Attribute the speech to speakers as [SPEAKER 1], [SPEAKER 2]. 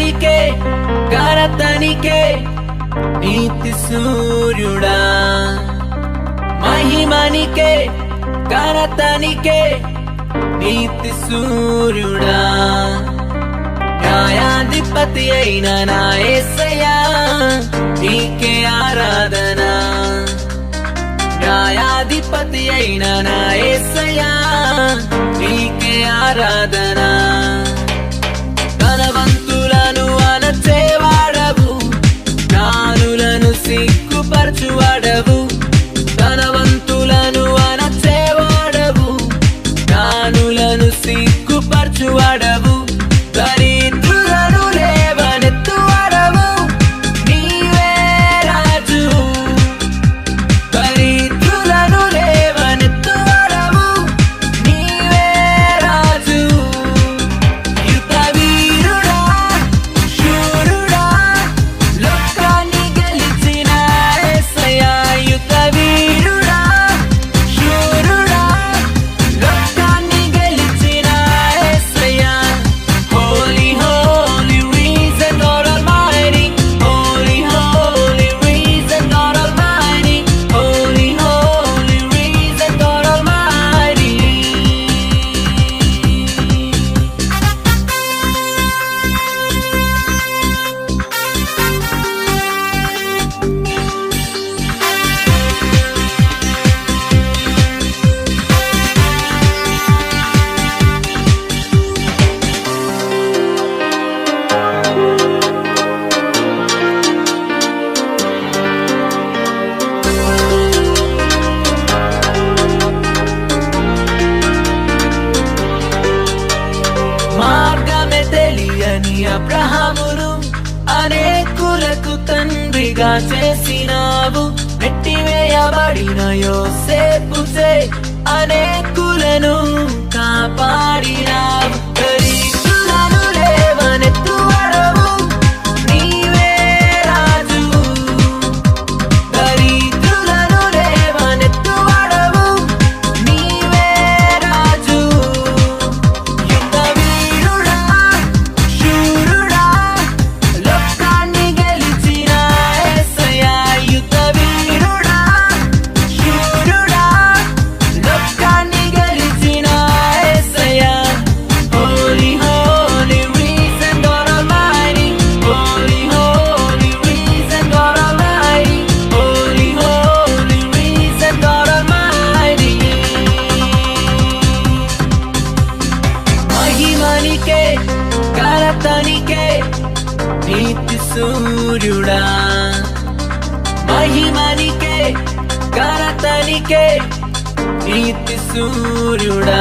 [SPEAKER 1] తనికే గర తనికే నీతి సూర్యుడా. మహిమనికే గర తనికే నీతి సూర్యుడా. న్యాయాధిపతి అయిన నాయసయా నీకే ఆరాధన. న్యాయాధిపతి అయిన నాయసయా నీకే ఆరాధనా. సిగ్గుపరచువాడవు. ధనవంతులను అనచేవాడవు జ్ఞానులను సిగ్గుపరచువాడవు. ఇంకా చేసినావు నెట్టివేయబడిన యోసేపు చే అనేకులను కాపాడిన నీతి సూర్యుడా మహిమనికే కరతనికే నీతి సూర్యుడా